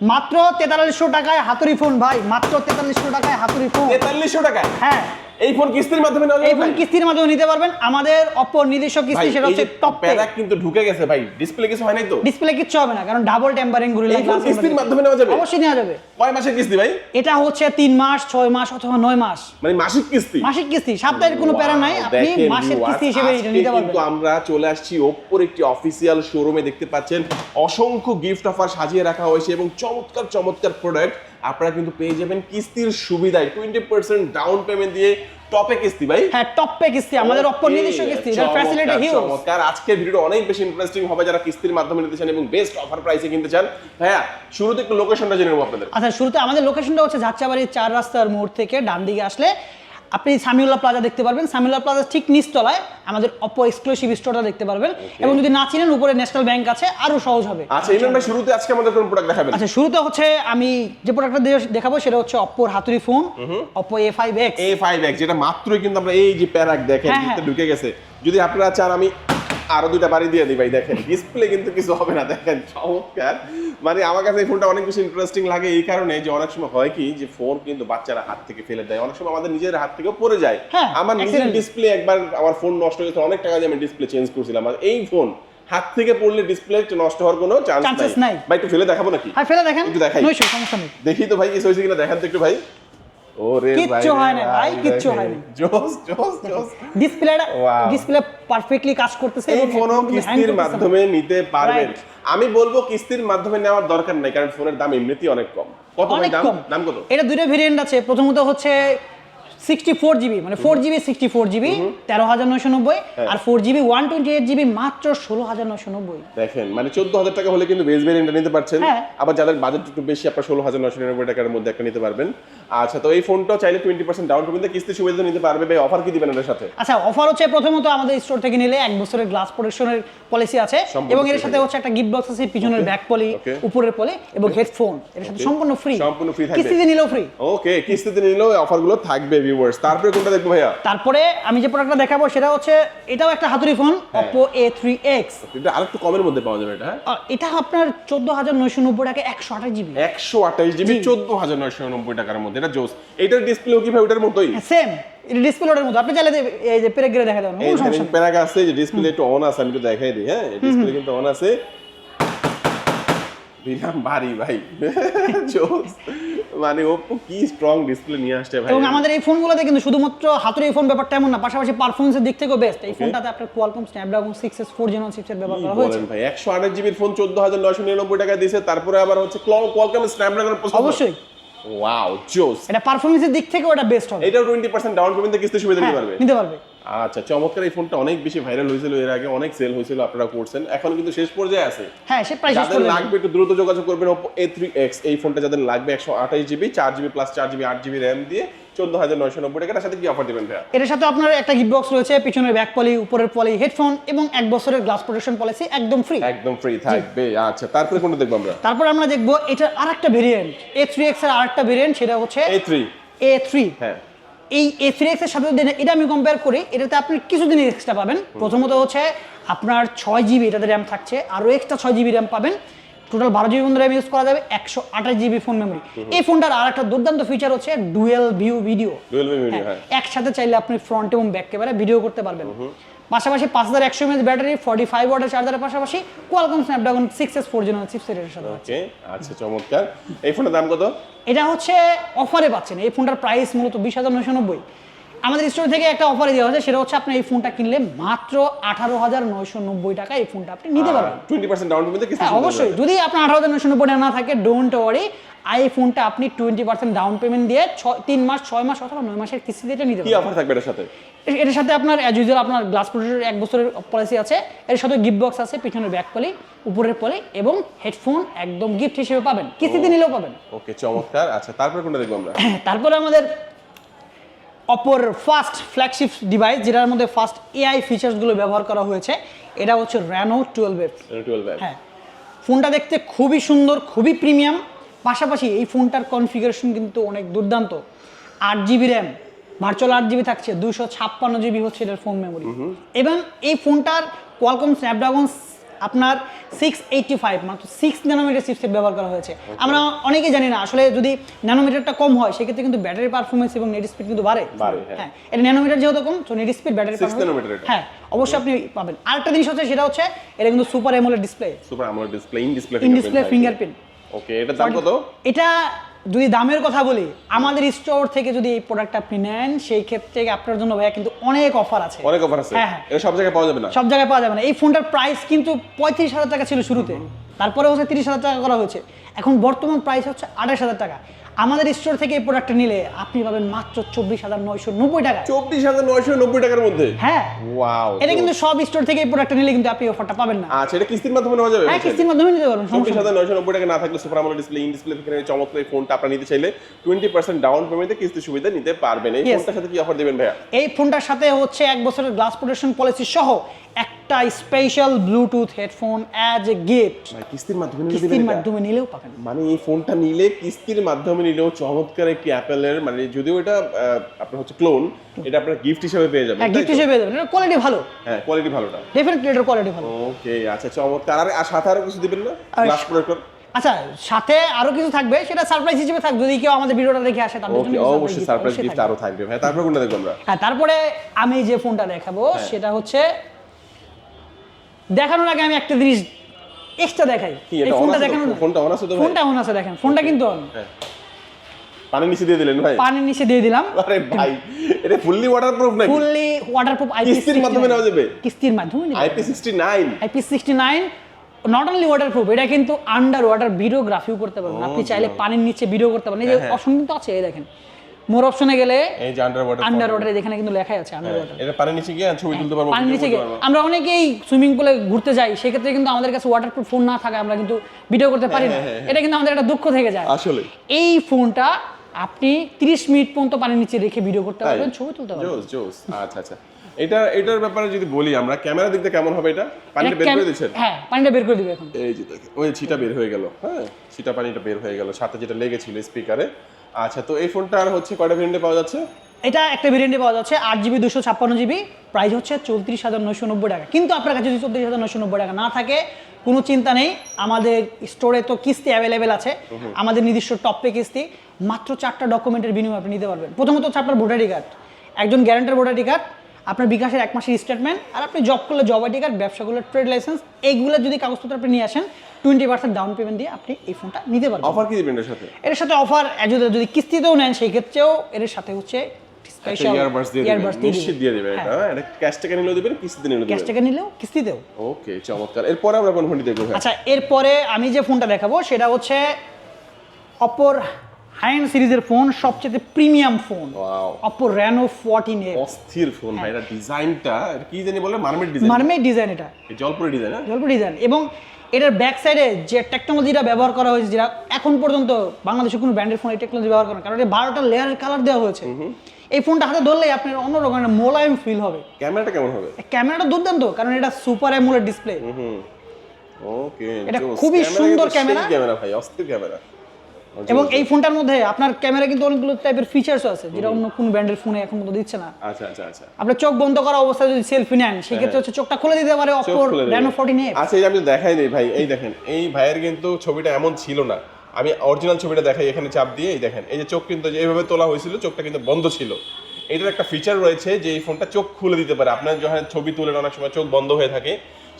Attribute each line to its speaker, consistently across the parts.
Speaker 1: মাত্র তেতাল্লিশশো টাকায় হাতুড়ি ফোন ভাই। মাত্র তেতাল্লিশশো টাকায় হাতুড়ি ফোন
Speaker 2: তেতাল্লিশশো টাকায়?
Speaker 1: হ্যাঁ।
Speaker 2: এই ফোন কিস্তির মাধ্যমে নেওয়া যাবে
Speaker 1: এই ফোন কিস্তির মাধ্যমে নিতে পারবেন। আমাদের অপর নিজস্ব কিস্তি সেটা হচ্ছে টপ
Speaker 2: প্যারাক কিন্তু ঢুকে গেছে ভাই ডিসপ্লে কিছু হয় নাই তো?
Speaker 1: ডিসপ্লে কিচ্ছু হবে না কারণ ডাবল টেম্পারিং গুলি
Speaker 2: এই ফোন কিস্তির মাধ্যমে নেওয়া যাবে?
Speaker 1: অবশ্যই নেওয়া যাবে।
Speaker 2: কয় মাসের কিস্তি ভাই?
Speaker 1: এটা হচ্ছে তিন মাস ছয় মাস অথবা নয় মাস।
Speaker 2: মানে মাসিক কিস্তি?
Speaker 1: মাসিক কিস্তি সাপ্তাহিক কোনো প্যারা নাই। আপনি মাসের কিস্তি হিসেবে এটা নিতে পারবেন।
Speaker 2: কিন্তু আমরা চলে আসছি ওপ্পোর একটি অফিসিয়াল শোরুমে দেখতে পাচ্ছেন। অসংখ্য গিফট অফার সাজিয়ে রাখা হয়েছে এবং চমৎকার চমৎকার প্রোডাক্ট আপনারা কিন্তু পেয়ে যাবেন কিস্তির সুবিধায় টোয়েন্টি পার্সেন্ট ডাউন পেমেন্ট দিয়ে টপে কিস্তি ভাই।
Speaker 1: হ্যাঁ টপে কিস্তি আমাদের অপর নির্দিষ্ট কিস্তি যার ফ্যাসিলিটি হিউজ
Speaker 2: চমৎকার। আজকের ভিডিওটা অনেক বেশি ইন্টারেস্টিং হবে যারা কিস্তির মাধ্যমে নিতে চান এবং বেস্ট অফার প্রাইসে কিনতে চান। হ্যাঁ শুরুতে একটু লোকেশনটা জেনে নেব আপনাদের।
Speaker 1: আচ্ছা শুরুতে আমাদের লোকেশনটা হচ্ছে ঝাচ্চাবাড়ির চার রাস্তার মোড় থেকে ডান দিকে আসলে আপনি সামিউল্লা প্লাজা দেখতে পারবেন। সামিউল্লা প্লাজা ঠিক নিচতলায় আমাদের অপো এক্সক্লুসিভ স্টোরটা দেখতে পারবেন। এবং যদি না চিনেন উপরে ন্যাশনাল ব্যাংক আছে আরও সহজ হবে।
Speaker 2: আচ্ছা ইমরান ভাই শুরুতে আজকে আমাদের কোন প্রোডাক্ট দেখাবেন?
Speaker 1: আচ্ছা শুরুতে হচ্ছে আমি যে প্রোডাক্টটা দেখাবো সেটা হচ্ছে অপোর হাতুড়ি phone Oppo A five X
Speaker 2: A five X যেটা মাত্রই কিন্তু আমরা এই যে প্যারাক দেখেন
Speaker 1: হ্যাঁ, হ্যাঁ।
Speaker 2: ঢুকে গেছে। যদি আপনারা চান আমি আরও দুইটা বাড়ি দিয়ে দিই ভাই দেখেন। ডিসপ্লে কিন্তু কিছু হবে না দেখেন চমৎকার। মানে আমার কাছে এই ফোনটা অনেক বেশি ইন্টারেস্টিং লাগে এই কারণে যে অনেক সময় হয় কি যে ফোন কিন্তু বাচ্চারা হাত থেকে ফেলে দেয়। অনেক সময় আমাদের নিজের হাত থেকেও পড়ে যায়।
Speaker 1: হ্যাঁ,
Speaker 2: আমার নিজের ডিসপ্লে একবার আমার ফোন নষ্ট হয়ে গেছে অনেক টাকা দিয়ে আমি ডিসপ্লে চেঞ্জ করছিলাম। আর এই ফোন হাত থেকে পড়লে ডিসপ্লে নষ্ট হওয়ার কোনো চান্স নাই। ভাই একটু ফেলে দেখাবো নাকি?
Speaker 1: হ্যাঁ ফেলে দেখেন।
Speaker 2: একটু দেখাই।
Speaker 1: সমস্যা নেই।
Speaker 2: দেখি তো ভাই কিছু হয়েছে কিনা? দেখান তো একটু ভাই। ওরে
Speaker 1: কিচ্ছু হয় না ভাই, কিচ্ছু হয় না।
Speaker 2: জোস জোস জোস।
Speaker 1: ডিসপ্লেটা ডিসপ্লে পারফেক্টলি কাজ করতেছে
Speaker 2: এই ফোনও কিস্তির মাধ্যমে নিতে পারবেন। আমি বলব কিস্তির মাধ্যমে নেওয়ার দরকার নাই কারণ ফোনের দাম এমনিতেই অনেক কম। কত দাম? দাম কত?
Speaker 1: এটা দুটো ভেরিয়েন্ট আছে। প্রথমত হচ্ছে সিক্সটি ফোর জিবি মানে four GB sixty four GB তেরো হাজার নয়শো নব্বই
Speaker 2: হ্যাঁ।
Speaker 1: আর four GB one twenty eight GB মাত্র ষোলো হাজার নয়শো নব্বই।
Speaker 2: দেখেন মানে চোদ্দ হাজার টাকা হলে কিন্তু বেস ভেরিয়েন্টটা নিতে পারছেন।
Speaker 1: হ্যাঁ।
Speaker 2: আবার যাদের বাজেট একটু বেশি আপনার ষোলো হাজার নশো নিরানব্বই টাকার মধ্যে একটা নিতে পারবেন। আচ্ছা তো এই ফোনটা চাইলে টোয়েন্টি পার্সেন্ট ডাউন পেমেন্ট কিস্তি সুবিধা নিতে পারবে ভাই অফার কি দিবেন এর সাথে?
Speaker 1: আচ্ছা অফার হচ্ছে প্রথমত আমাদের স্টোর থেকে নিলে এক বছরের গ্লাস প্রোটেকশনের পলিসি আছে। এবং এর সাথে হচ্ছে একটা গিফট বক্স আছে পিছনের ব্যাক পলি উপরের পলি এবং হেডফোন এর সাথে সম্পূর্ণ ফ্রি
Speaker 2: সম্পূর্ণ free থাকবে।
Speaker 1: কিস্তিতে নিলেও ফ্রি
Speaker 2: ওকে কিস্তিতে নিলেও অফারগুলো থাকবে ভিউয়ার্স তারপরে কোনটা দেখব ভাইয়া?
Speaker 1: তারপরে আমি যে প্রোডাক্টটা দেখাবো সেটা হচ্ছে এটাও একটা হাতুড়ি ফোন
Speaker 2: হ্যাঁ।
Speaker 1: থ্রি এক্স
Speaker 2: এটা আরেকটু কমের মধ্যে পাওয়া যাবে এটা হ্যাঁ?
Speaker 1: এটা আপনার চোদ্দ হাজার নয়শো নব্বই টাকা একশো আঠাশ জিবি।
Speaker 2: একশো আঠাশ জিবি
Speaker 1: জি।
Speaker 2: চোদ্দ হাজার নয়শো নব্বই টাকার মধ্যে। এটা জোস। এটার ডিসপ্লেও কি ভাই ওটার মতোই?
Speaker 1: সেম এটা ডিসপ্লে ওটার মতো। আপনি চাইলে এই যে পেরে গেলে দেখা
Speaker 2: এই
Speaker 1: কোনো সমস্যা নেই।
Speaker 2: আছে যে ডিসপ্লে একটু অন আছে আমি একটু দেখাই দিই হ্যাঁ? ডিসপ্লে কিন্তু অন আছে। দিলাম ভারী ভাই। মানে ওপো কি স্ট্রং ডিসপ্লে নিয়ে আসছে ভাই।
Speaker 1: এবং আমাদের এই ফোনগুলোতে কিন্তু শুধুমাত্র হাতুড়ি এই ফোন ব্যাপারটা এমন না পাশাপাশি পারফরমেন্সের দিক থেকেও বেস্ট এই ফোনটাতে আপনার Qualcomm Snapdragon six S four gen chipset ব্যবহার করা হয়েছে।
Speaker 2: ভাই একশো আঠাশ জিবির ফোন চোদ্দ হাজার নয়শো নিরানব্বই টাকা দিয়েছে তারপরে আবার হচ্ছে কোয়ালকম স্ন্যাপড্রাগন
Speaker 1: অবশ্যই।
Speaker 2: ওয়াও জোস।
Speaker 1: এটা পারফরমেন্সের দিক থেকেও এটা বেস্ট হবে।
Speaker 2: টোয়েন্টি পার্সেন্ট ডাউন পেমেন্ট কিস্তি সুবিধা নিতে
Speaker 1: হ্যাঁ,
Speaker 2: পারবে।
Speaker 1: নিতে পারবে।
Speaker 2: আচ্ছা চমৎকার এই ফোনটা অনেক বেশি ভাইরাল হয়েছিল এর আগে অনেক সেল হয়েছিল আপনারা করছেন। এখন কিন্তু শেষ পর্যায়ে আছে।
Speaker 1: হ্যাঁ সে প্রাইস
Speaker 2: যাদের লাগবে একটু দ্রুত যোগাযোগ করবেন থ্রি এক্স এই ফোনটা যাদের লাগবে একশো আঠাশ জিবি চার জিবি প্লাস চার জিবি আট জিবি র্যাম দিয়ে চোদ্দ হাজার নয়শো নব্বই টাকার সাথে কি অফার দিবেন ভাইয়া?
Speaker 1: এর সাথে আপনার একটা গিফট বক্স রয়েছে পিছনের ব্যাক পলি উপরের পলি হেডফোন এবং এক বছরের গ্লাস প্রোটেকশন পলিসি একদম ফ্রি
Speaker 2: একদম ফ্রি থাকবে আচ্ছা তারপরে কোনটা দেখব আমরা?
Speaker 1: তারপর আমরা দেখব এটার আরেকটা ভেরিয়েন্ট এ থ্রি এক্সের আরেকটা ভেরিয়েন্ট সেটা হচ্ছে
Speaker 2: এ থ্রি
Speaker 1: এ থ্রি
Speaker 2: হ্যাঁ।
Speaker 1: এই এফ এর সাথে যদি এটা আমি কম্পেয়ার করি এটাতে আপনি কিছুদিন এক্সট্রা পাবেন। প্রথমত হচ্ছে আপনার ছয় জিবি এটাতে র্যাম থাকছে আরও এক্সট্রা ছয় জিবি র্যাম পাবেন। টোটাল বারো জিবি র্যাম ইউজ করা যাবে একশো আঠাশ জিবি ফোন মেমোরি এই ফোনটার আর একটা দুর্দান্ত ফিচার হচ্ছে ডুয়েল ভিউ ভিডিও
Speaker 2: হ্যাঁ
Speaker 1: একসাথে চাইলে আপনি ফ্রন্ট এবং ব্যাক ক্যামেরা ভিডিও করতে পারবেন। পাশাপাশি পাঁচ হাজার একশো এমএচ ব্যাটারি ফর্টি ফাইভ ওয়াটের চার্জারের পাশাপাশি Qualcomm Snapdragon six S four zero চিপসেটের সাথে
Speaker 2: ওকে আচ্ছা চমৎকার। এই ফোনের দাম কত?
Speaker 1: এটা হচ্ছে অফারে পাচ্ছেন। এই ফোনটার প্রাইস মূলত বিশ হাজার নয়শো নব্বই। আমাদের স্টোর থেকে একটা অফারে দেওয়া হয়েছে সেটা হচ্ছে আপনি এই ফোনটা কিনলে মাত্র আঠারো হাজার নয়শো নব্বই টাকা এই ফোনটা আপনি নিতে পারবেন।
Speaker 2: টোয়েন্টি পার্সেন্ট ডাউন পেমেন্ট
Speaker 1: হ্যাঁ অবশ্যই। যদি আপনার আঠারো হাজার নয়শো নব্বই টাকা না থাকে ডোন্ট ওয়ারি এই ফোনটা আপনি টোয়েন্টি পার্সেন্ট ডাউন পেমেন্ট দিয়ে ছয় তিন মাস ছয় মাস অথবা নয় মাসের কিস্তিতে নিতে
Speaker 2: কি অফার থাকবে এটার সাথে?
Speaker 1: এর- এর সাথে আপনার অ্যাজ ইউজুয়াল আপনার গ্লাস প্রোটেক্টর এক বছরের পলিসি আছে। এর সাথে গিফট বক্স আছে পিছনের ব্যাক পলি উপরের পলি এবং হেডফোন একদম গিফট হিসেবে পাবেন। কিস্তিতে নিলেও পাবেন।
Speaker 2: ওকে চমৎকার। আচ্ছা তারপরে কোনটা দেখব আমরা?
Speaker 1: তারপরে আমাদের অপর ফার্স্ট ফ্ল্যাগশিপ ডিভাইস যেটার মধ্যে ফার্স্ট এআই ফিচার্সগুলো ব্যবহার করা হয়েছে এটা হচ্ছে র্যানো টুয়েলভ এফ হ্যাঁ। ফোনটা দেখতে খুবই সুন্দর খুবই প্রিমিয়াম পাশাপাশি এই ফোনটার কনফিগারেশন কিন্তু অনেক দুর্দান্ত। আট জিবি র্যাম ভার্চুয়াল আট জিবি থাকছে দুশো ছাপ্পান্ন জিবি হচ্ছে এটার ফোন মেমোরি এবং এই ফোনটার কোয়ালকম স্ন্যাপড্রাগন আপনার সিক্স এইটটি ফাইভ মাত্র সিক্স ন্যানোমিটার চিপসেট ব্যবহার করা হয়েছে। আমরা অনেকেই জানি না আসলে যদি ন্যানোমিটারটা কম হয় সেক্ষেত্রে কিন্তু ব্যাটারি পারফরমেন্স এবং নেট স্পিড কিন্তু বাড়ে।
Speaker 2: হ্যাঁ।
Speaker 1: হ্যাঁ এটা ন্যানোমিটার যেহেতু কম তো নেট স্পিড ব্যাটারি হ্যাঁ অবশ্যই আপনি পাবেন। আরেকটা জিনিস হচ্ছে সেটা হচ্ছে এটা কিন্তু সুপার এমোলেড ডিসপ্লে
Speaker 2: সুপার আমার display in display
Speaker 1: in display fingerprint
Speaker 2: okay এটার দাম কত?
Speaker 1: এটা যদি দামের কথা বলি আমাদের স্টোর থেকে যদি এই প্রোডাক্ট আপনি নেন সেই ক্ষেত্রে আপনার জন্য ভাইয়া কিন্তু অনেক অফার আছে।
Speaker 2: অনেক অফার আছে।
Speaker 1: হ্যাঁ, হ্যাঁ।
Speaker 2: সব জায়গায় পাওয়া যাবে না।
Speaker 1: সব জায়গায় পাওয়া যাবে না। এই ফোনটার প্রাইস কিন্তু পঁয়ত্রিশ হাজার টাকা ছিল শুরুতে। তারপরে হচ্ছে তিরিশ হাজার টাকা করা হয়েছে। এখন বর্তমান প্রাইস হচ্ছে আঠাশ হাজার টাকা। আমাদের স্টোর থেকে এই প্রোডাক্টটা নিলে আপনি পাবেন মাত্র চব্বিশ হাজার নয়শো নব্বই টাকা।
Speaker 2: চব্বিশ হাজার নয়শো নব্বই টাকার মধ্যে?
Speaker 1: হ্যাঁ।
Speaker 2: ওয়াও
Speaker 1: এটা কিন্তু সব স্টোর থেকে এই প্রোডাক্টটা নিলে কিন্তু আপনি অফারটা পাবেন না।
Speaker 2: আচ্ছা এটা কিস্তির মাধ্যমে নেওয়া যাবে?
Speaker 1: হ্যাঁ কিস্তির মাধ্যমে নিতে পারবেন
Speaker 2: চব্বিশ হাজার নয়শো নব্বই টাকা না থাকলে সুপার আমলের ডিসপ্লে ইন ডিসপ্লে এখানে চমৎকার এই ফোনটা আপনারা নিতে চাইলে টোয়েন্টি পার্সেন্ট ডাউন পেমেন্টে কিস্তি সুবিধা নিতে পারবেন। এই ফোনটার সাথে কি অফার দিবেন ভাইয়া?
Speaker 1: এই ফোনটার সাথে হচ্ছে এক বছরের গ্লাস প্রোটেকশন পলিসি সহ একটা special Bluetooth headphone as a gift
Speaker 2: কিস্তির মাধ্যমে
Speaker 1: কিস্তির মাধ্যমে নিলেও পাবেন।
Speaker 2: মানে এই ফোনটা নিলে কিস্তির মাধ্যমে নিলেও চমৎকার একটি অ্যাপেলের মানে যদিও এটা আপনার হচ্ছে ক্লোন এটা আপনার গিফট হিসেবে পেয়ে যাবেন
Speaker 1: হ্যাঁ গিফট হিসেবে দেবেন এটা কোয়ালিটি ভালো।
Speaker 2: হ্যাঁ কোয়ালিটি ভালোটা।
Speaker 1: ডেফিনেটলি এটার কোয়ালিটি ভালো।
Speaker 2: ওকে আচ্ছা চমৎকার। আর আর সাথে আরও কিছু দিবেন না? গ্লাস প্রোটেক্টর
Speaker 1: আচ্ছা সাথে আরও কিছু থাকবে সেটা সারপ্রাইজ হিসেবে থাকবে যদি কেউ আমাদের ভিডিওটা দেখে আসে তাদের জন্য
Speaker 2: অবশ্যই সারপ্রাইজ গিফট আরও থাকবে। ভাই তারপর কোনটা দেখব আমরা?
Speaker 1: হ্যাঁ তারপরে আমি যে ফোনটা দেখাবো সেটা হচ্ছে দেখানোর আগে আমি একটা জিনিস এক্সট্রা দেখাই। এই ফোনটা
Speaker 2: আছে
Speaker 1: দেখানোর
Speaker 2: ফোনটা on আছে তো
Speaker 1: ফোনটা অন আছে দেখেন ফোনটা কিন্তু on
Speaker 2: হ্যাঁ। পানি নিচে দিয়ে দিলেন ভাই?
Speaker 1: পানির নিচে দিয়ে দিলাম।
Speaker 2: আরে ভাই এটা ফুললি ওয়াটারপ্রুফ নাকি?
Speaker 1: ফুললি ওয়াটারপ্রুফ আইপি
Speaker 2: কিস্তির মাধ্যমে নেওয়া যাবে?
Speaker 1: কিস্তির মাধ্যমে
Speaker 2: IP sixty nine
Speaker 1: IP sixty nine not only waterproof এটা কিন্তু আন্ডার ওয়াটার ভিডিওগ্রাফিও করতে পারবেন। আপনি চাইলে পানির নিচে ভিডিও করতে পারেন এই যে
Speaker 2: হ্যাঁ,
Speaker 1: অপশন কিন্তু আছে এই দেখেন। মোর অপশনে গেলে
Speaker 2: এই যে আন্ডার ওয়াটার
Speaker 1: আন্ডার ওয়াটার এখানে কিন্তু লেখাই আছে আন্ডার ওয়াটার
Speaker 2: এটা পানি নিচে গিয়ে ছবি তুলতে পারব
Speaker 1: পানির নিচে গিয়ে। আমরা অনেকেই সুইমিং পুলে ঘুরতে যাই সেক্ষেত্রে কিন্তু আমাদের কাছে ওয়াটারপ্রুফ ফোন না থাকে আমরা কিন্তু ভিডিও করতে পারি না।
Speaker 2: হ্যাঁ,
Speaker 1: এটা কিন্তু আমাদের একটা দুঃখ থেকে যায়।
Speaker 2: আসলে।
Speaker 1: এই ফোনটা আপনি 30 মিনিট পর্যন্ত পানির নিচে রেখে ভিডিও করতে পারবেন ছবি তুলতে পারবেন।
Speaker 2: জোস জোস। আচ্ছা আচ্ছা। এটা এটার ব্যাপারে যদি বলি আমরা ক্যামেরা দিকতে কেমন হবে এটা? পানিটা বের করে দিচ্ছেন?
Speaker 1: হ্যাঁ পানিটা বের করে দিবে এখন।
Speaker 2: এই যে দেখেন ওই ছিটা বের হয়ে গেল হ্যাঁ? ছিটা পানিটা বের হয়ে গেল। সাথে যেটা লেগেছিল স্পিকারে আচ্ছা তো এই ফোনটা আর হচ্ছে কয়টা ভেরিয়েন্টে পাওয়া যাচ্ছে?
Speaker 1: এটা একটা ভেরিয়েন্টে পাওয়া যাচ্ছে আট জিবি দুশো ছাপ্পান্ন জিবি প্রাইস হচ্ছে চৌত্রিশ হাজার নয়শো নব্বই টাকা। কিন্তু আপনার কাছে যদি চৌত্রিশ হাজার নয়শো নব্বই টাকা না থাকে কোনো চিন্তা নেই আমাদের স্টোরে তো কিস্তি অ্যাভেলেবেল আছে আমাদের নিজস্ব টপ পে কিস্তি মাত্র চারটা ডকুমেন্টের বিনিময়ে আপনি নিতে পারবেন। প্রথমত হচ্ছে আপনার ভোটার কার্ড একজন গ্যারান্টার ভোটার কার্ড আপনার বিকাশের এক মাসের স্টেটমেন্ট আর আপনি জব করলে জব আইডি কার্ড ব্যবসা করলে ট্রেড লাইসেন্স এইগুলো যদি কাগজপত্র আপনি নিয়ে আসেন টোয়েন্টি পার্সেন্ট ডাউন পেমেন্ট দিয়ে আপনি এই ফোনটা নিতে পারবেন।
Speaker 2: অফার কি দিবেন এর সাথে?
Speaker 1: এর সাথে অফার যদি যদি কিস্তিতেও নেন সেই ক্ষেত্রেও এর সাথে হচ্ছে স্পেশাল
Speaker 2: ইয়ারবাডস দিয়ে দিবেন নিশ্চিত দিয়ে দিবেন এটা হ্যাঁ? এটা ক্যাশ টাকা নিলেও দিবেন কিস্তিতে নিলেও
Speaker 1: ক্যাশ টাকা নিলেও কিস্তিতেও।
Speaker 2: ওকে চমৎকার। এরপরে আমরা কোন ফোনটি দেখব
Speaker 1: আচ্ছা এরপরে আমি যে ফোনটা দেখাবো সেটা হচ্ছে অপর হাই এন্ড সিরিজের ফোন সবচেয়ে premium phone Oppo Reno fourteen এ
Speaker 2: অস্থির ফোন ভাই এটা ডিজাইনটা কি জানি বলে? মার্মেড ডিজাইন
Speaker 1: মার্মেড ডিজাইন এটা।
Speaker 2: জলপুরি ডিজাইন হ্যাঁ?
Speaker 1: জলপু ডিজাইন এবং এটার ব্যাক সাইডে যে টেকনোলজিটা ব্যবহার করা হয়েছে যেটা এখন পর্যন্ত বাংলাদেশে কোনো ব্র্যান্ডের ফোন এই টেকনোলজি ব্যবহার করে কারণ এটা বারোটা লেয়ারের কালার দেওয়া হয়েছে। এই ফোনটা হাতে ধরলেই আপনার অন্যরকম একটা মোলায়েম ফিল হবে।
Speaker 2: ক্যামেরাটা কেমন হবে?
Speaker 1: ক্যামেরাটা দুর্দান্ত কারণ এটা সুপার অ্যামোলেড ডিসপ্লে
Speaker 2: ওকে
Speaker 1: এটা খুবই সুন্দর ক্যামেরা।
Speaker 2: ক্যামেরা ভাই অস্থির ক্যামেরা।
Speaker 1: এবং এই ফোনটার মধ্যে আপনার ক্যামেরা কিন্তু অনেকগুলো টাইপের ফিচার্স আছে যেটা অন্য কোন ব্র্যান্ডের ফোনে এখন পর্যন্ত দিচ্ছে না।
Speaker 2: আচ্ছা আচ্ছা আচ্ছা।
Speaker 1: আপনার চোখ বন্ধ করা অবস্থায় যদি সেলফি নেন সেক্ষেত্রে হচ্ছে চোখটা খুলে দিতে পারে
Speaker 2: হ্যাঁ।
Speaker 1: অপর
Speaker 2: খুলে দেবে।
Speaker 1: এ
Speaker 2: আচ্ছা এই আমি দেখাই নেই ভাই এই দেখেন এই ভাইয়ের কিন্তু ছবিটা এমন ছিল না। আমি অরিজিনাল ছবিটা দেখাই এখানে চাপ দিয়ে এই দেখেন এই যে চোখ কিন্তু এইভাবে তোলা হয়েছিল চোখটা কিন্তু বন্ধ ছিল। এটার একটা ফিচার রয়েছে যে এই ফোনটা চোখ খুলে দিতে পারে। আপনার যখন ছবি তুলেন অনেক সময় চোখ বন্ধ হয়ে থাকে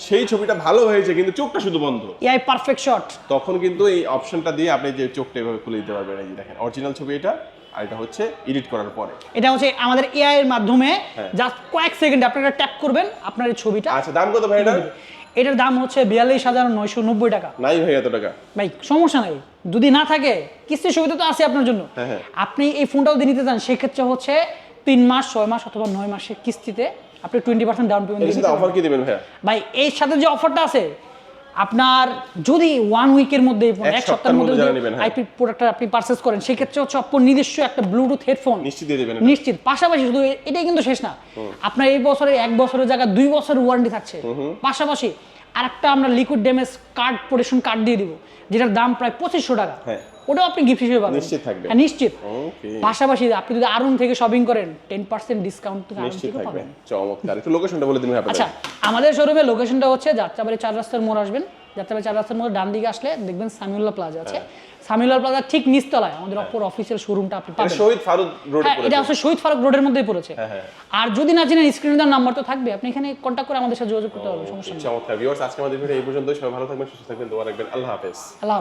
Speaker 2: সেই ছবিটা ভালো হয়েছে কিন্তু চোখটা শুধু বন্ধ।
Speaker 1: এআই পারফেক্ট শট
Speaker 2: তখন কিন্তু এই অপশনটা দিয়ে আপনি যে চোখটা এভাবে খুলে দিতে পারবেন এই দেখেন অরিজিনাল ছবি এটা আর এটা হচ্ছে এডিট করার পরে।
Speaker 1: এটা হচ্ছে আমাদের এআই এর মাধ্যমে
Speaker 2: হ্যাঁ।
Speaker 1: জাস্ট কয়েক সেকেন্ড আপনারা ট্যাপ করবেন আপনার এই ছবিটা।
Speaker 2: আচ্ছা দাম কত ভাই এটা
Speaker 1: এটার দাম হচ্ছে বিয়াল্লিশ হাজার নয়শো নব্বই টাকা।
Speaker 2: নাই ভাই এত টাকা।
Speaker 1: ভাই সমস্যা নাই। যদি না থাকে কিস্তির সুবিধা তো আছে আপনার জন্য।
Speaker 2: হ্যাঁ, হ্যাঁ।
Speaker 1: আপনি এই ফোনটাও যদি নিতে চান সেক্ষেত্রে হচ্ছে তিন মাস ছয় মাস অথবা নয় মাসের কিস্তিতে আপনি twenty percent down payment
Speaker 2: offer কি দেবেন ভাইয়া?
Speaker 1: ভাই এর সাথে যে অফারটা আছে আপনার যদি ওয়ান উইকের মধ্যে
Speaker 2: এক সপ্তাহের
Speaker 1: মধ্যে
Speaker 2: হ্যাঁ।
Speaker 1: আইপি প্রোডাক্টটা আপনি পারচেস করেন সেক্ষেত্রে হচ্ছে অপর নিজস্ব একটা ব্লুটুথ হেডফোন
Speaker 2: নিশ্চিত দিয়ে দেবেন
Speaker 1: নিশ্চিত। পাশাপাশি শুধু এটাই কিন্তু শেষ না। আপনার এই বছরে এক বছরের জায়গায় দুই বছরের ওয়ারেন্টি থাকছে। পাশাপাশি আর একটা আমরা liquid damage card protection card দিয়ে দিব যেটার দাম প্রায় পঁচিশশো টাকা।
Speaker 2: হ্যাঁ।
Speaker 1: ওটাও আপনি গিফট হিসেবে পাবেন।
Speaker 2: নিশ্চিত থাকবে।
Speaker 1: হ্যাঁ নিশ্চিত। পাশাপাশি আপনি যদি আরুন থেকে শপিং করেন টেন পার্সেন্ট ডিসকাউন্ট থেকে আরুন
Speaker 2: নিশ্চিত
Speaker 1: থেকে পাবেন।
Speaker 2: চমৎকার। একটু লোকেশনটা বলে দিন
Speaker 1: আচ্ছা আমাদের শোরুমে লোকেশনটা হচ্ছে যাত্রাবাড়ি চার রাস্তার মোড় আসবেন। যাত্রাবাড়ি চার রাস্তার মোড় ডান দিকে আসলে দেখবেন সামিউল্লাহ প্লাজা আছে। সামিউল্লাহ প্লাজা ঠিক নিচতলায় আমাদের অপর অফিসের শোরুমটা আপনি পাবেন।
Speaker 2: শহীদ ফারুক রোড
Speaker 1: হ্যাঁ এটা আসলে শহীদ ফারুক রোডের মধ্যেই পড়েছে।
Speaker 2: হ্যাঁ, হ্যাঁ।
Speaker 1: আর যদি না জানেন স্ক্রিনে দেওয়ার নাম্বার তো থাকবে। আপনি এখানে কন্টাক্ট করে আমাদের সাথে যোগাযোগ করতে পারবেন সমস্যা নেই।
Speaker 2: চমৎকার। ভিউয়ার্স আজকে আমাদের ভিডিও এই পর্যন্তই। সবাই ভালো থাকবেন সুস্থ থাকবেন। দোয়া রাখবেন। আল্লাহ হাফেজ।
Speaker 1: আল্লাহ।